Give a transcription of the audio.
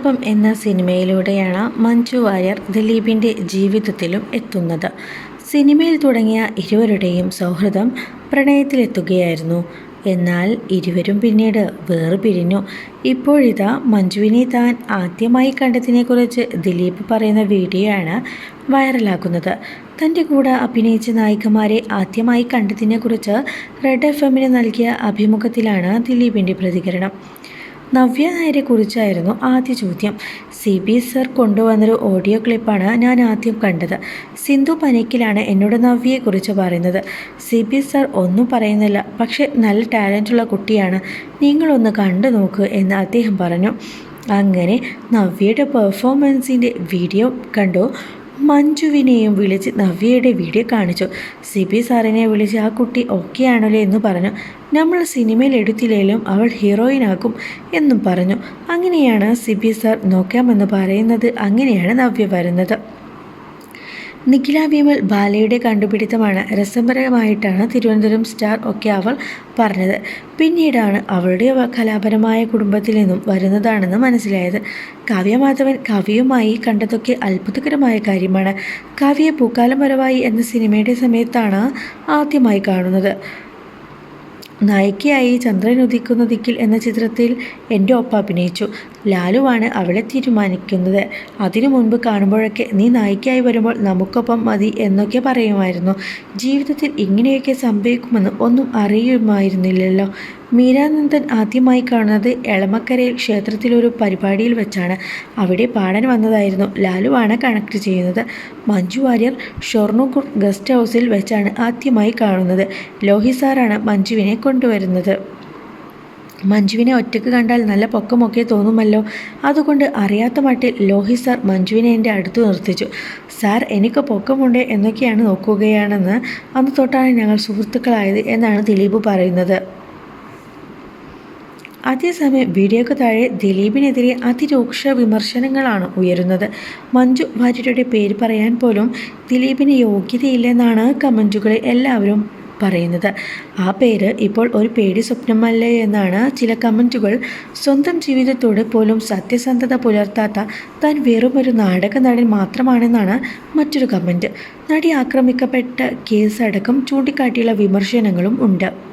പ്രണയാലാപം എന്ന സിനിമയിലൂടെയാണ് മഞ്ജു വാര്യർ ദിലീപിന്റെ ജീവിതത്തിലും എത്തുന്നത്. സിനിമയിൽ തുടങ്ങിയ ഇരുവരുടെയും സൗഹൃദം പ്രണയത്തിലെത്തുകയായിരുന്നു. എന്നാൽ ഇരുവരും പിന്നീട് വേർപിരിഞ്ഞു ഇപ്പോഴിതാ മഞ്ജുവിനെ താൻ ആദ്യമായി കണ്ടതിനെക്കുറിച്ച് ദിലീപ് പറയുന്ന വീഡിയോ ആണ് വൈറലാക്കുന്നത്. തന്റെ കൂടെ അഭിനയിച്ച നായികമാരെ ആദ്യമായി കണ്ടതിനെക്കുറിച്ച് റെഡ് എഫ് എമ്മിന് നൽകിയ അഭിമുഖത്തിലാണ് ദിലീപിന്റെ പ്രതികരണം. നവ്യ നായരെ കുറിച്ചായിരുന്നു ആദ്യ ചോദ്യം. സി ബി സർ കൊണ്ടുവന്നൊരു ഓഡിയോ ക്ലിപ്പാണ് ഞാൻ ആദ്യം കണ്ടത്. സിന്ധു പനിക്കിലാണ് എന്നോട് നവ്യയെക്കുറിച്ച് പറയുന്നത്. സി ബി സർ ഒന്നും പറയുന്നില്ല. പക്ഷേ നല്ല ടാലന്റുള്ള കുട്ടിയാണ്. നിങ്ങളൊന്ന് കണ്ടു നോക്ക് എന്ന് അദ്ദേഹം പറഞ്ഞു. അങ്ങനെ നവ്യയുടെ പെർഫോമൻസിന്റെ വീഡിയോ കണ്ടു. മഞ്ജുവിനെയും വിളിച്ച് നവ്യയുടെ വീഡിയോ കാണിച്ചു. സിബി സാറിനെ വിളിച്ച് ആ കുട്ടി ഓക്കെ ആണല്ലോ എന്ന് പറഞ്ഞു. നമ്മൾ സിനിമയിൽ എടുത്തില്ലെങ്കിലും അവൾ ഹീറോയിനാക്കും എന്നും പറഞ്ഞു. അങ്ങനെയാണ് സിബി സാർ നോക്കാമെന്ന് പറയുന്നത്. അങ്ങനെയാണ് നവ്യ വരുന്നത്. നിഖില വിമൽ ബാലയുടെ കണ്ടുപിടുത്തമാണ് രസപരമായിട്ടാണ് തിരുവനന്തപുരം സ്റ്റാർ ഒക്കെ അവൾ പറഞ്ഞത്. പിന്നീടാണ് അവളുടെ കലാപരമായ കുടുംബത്തിൽ നിന്നും വരുന്നതാണെന്ന് മനസ്സിലായത്. കാവ്യമാധവൻ കവിയുമായി കണ്ടതൊക്കെ അത്ഭുതകരമായ കാര്യമാണ്. കാവ്യ പൂക്കാലം വരവായി എന്ന സിനിമയുടെ സമയത്താണ് ആദ്യമായി കാണുന്നത്. നായികയായി ചന്ദ്രൻ ഉദിക്കുന്ന ദിക്കിൽ എന്ന ചിത്രത്തിൽ എന്റെ ഒപ്പം അഭിനയിച്ചു. ലാലുവാണ് അവളെ തീരുമാനിക്കുന്നത്. അതിനു മുൻപ് കാണുമ്പോഴൊക്കെ നീ നായികയായി വരുമ്പോൾ നമുക്കൊപ്പം മതി എന്നൊക്കെ പറയുമായിരുന്നു. ജീവിതത്തിൽ ഇങ്ങനെയൊക്കെ സംഭവിക്കുമെന്ന് ഒന്നും അറിയുമായിരുന്നില്ലല്ലോ. മീരാനന്ദൻ ആദ്യമായി കാണുന്നത് എളമക്കരയിൽ ക്ഷേത്രത്തിലൊരു പരിപാടിയിൽ വെച്ചാണ്. അവിടെ പാടാൻ വന്നതായിരുന്നു. ലാലുവാണ് കണക്ട് ചെയ്യുന്നത്. മഞ്ജു വാര്യർ ഷൊർണൂർ ഗസ്റ്റ് ഹൗസിൽ വെച്ചാണ് ആദ്യമായി കാണുന്നത്. ലോഹി സാറാണ് മഞ്ജുവിനെ കൊണ്ടുവരുന്നത്. മഞ്ജുവിനെ ഒറ്റയ്ക്ക് കണ്ടാൽ നല്ല പൊക്കമൊക്കെ തോന്നുമല്ലോ. അതുകൊണ്ട് അറിയാത്ത മട്ടിൽ ലോഹി സാർ മഞ്ജുവിനെ എന്റെ അടുത്ത് നിർത്തിച്ചു. സാർ എനിക്ക് പൊക്കമുണ്ട് എന്നൊക്കെയാണ് നോക്കുകയാണെന്ന് അന്ന് തൊട്ടാണ് ഞങ്ങൾ സുഹൃത്തുക്കളായത് എന്നാണ് ദിലീപ് പറയുന്നത്. അതേസമയം വീഡിയോക്ക് താഴെ ദിലീപിനെതിരെ അതിരൂക്ഷ വിമർശനങ്ങളാണ് ഉയരുന്നത്. മഞ്ജു വാര്യരുടെ പേര് പറയാൻ പോലും ദിലീപിന് യോഗ്യതയില്ലെന്നാണ് കമന്റുകളിൽ എല്ലാവരും പറയുന്നത്. ആ പേര് ഇപ്പോൾ ഒരു പേടി സ്വപ്നമല്ലേ എന്നാണ് ചില കമന്റുകൾ സ്വന്തം ജീവിതത്തോട് പോലും സത്യസന്ധത പുലർത്താത്ത താൻ വെറുമൊരു നാടക നടൻ മാത്രമാണെന്നാണ് മറ്റൊരു കമന്റ് നടി ആക്രമിക്കപ്പെട്ട കേസ് അടക്കം ചൂണ്ടിക്കാട്ടിയുള്ള വിമർശനങ്ങളും ഉണ്ട്.